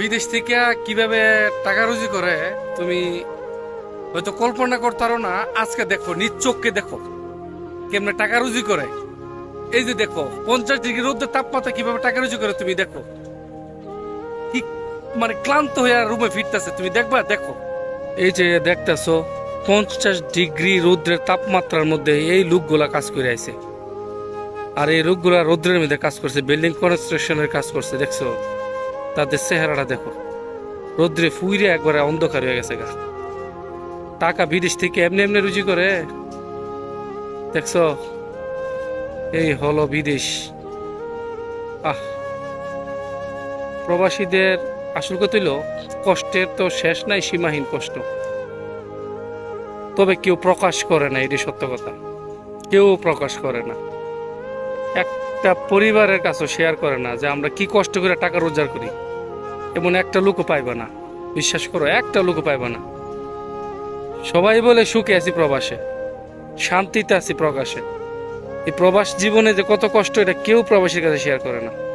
বিদেশ থেকে কীভাবে টাকা রুজি করে, তুমি হয়তো কল্পনা করতারো না। আজকে দেখো, নিজ চোখকে দেখো, কেমনে টাকা রুজি করে। এই যে দেখো, পঞ্চাশ ডিগ্রি রোদ্রের তাপমাত্রা কীভাবে টাকা রুজি করে তুমি দেখো। কি মানে ক্লান্ত হয়ে রুমে ফিরতেছে, তুমি দেখবা? দেখো। এই যে দেখতেছো, পঞ্চাশ ডিগ্রি রৌদ্রের তাপমাত্রার মধ্যে এই লোকগুলা কাজ করে আইছে। আর এই লোকগুলা রৌদ্রের মধ্যে কাজ করছে, বিল্ডিং কনস্ট্রাকশনের কাজ করছে, দেখছ? তাদের চেহারাটা দেখো। রৌদ্রে ফুইরে একবারে অন্ধকার হয়ে গেছে গা। টাকা বিদেশ থেকে এমনি এমনি রুজি করে। দেখছ? এই হলো বিদেশ। আহ। প্রবাসীদের আসল কথা কষ্টের তো শেষ নাই, সীমাহীন কষ্ট। তবে কেউ প্রকাশ করে না, এটি সত্য কথা। কেউ প্রকাশ করে না। একটা পরিবারের কাছেও শেয়ার করে না যে আমরা কি কষ্ট করে টাকা রোজগার করি। এমন একটা লোকও পাইবা না। বিশ্বাস করো, একটা লোকও পাইবা না। সবাই বলে সুখে আছি প্রবাসে, শান্তিতে আছি প্রকাশে। এই প্রবাস জীবনে যে কত কষ্ট, এটা কেউ প্রবাসীর কাছে শেয়ার করে না।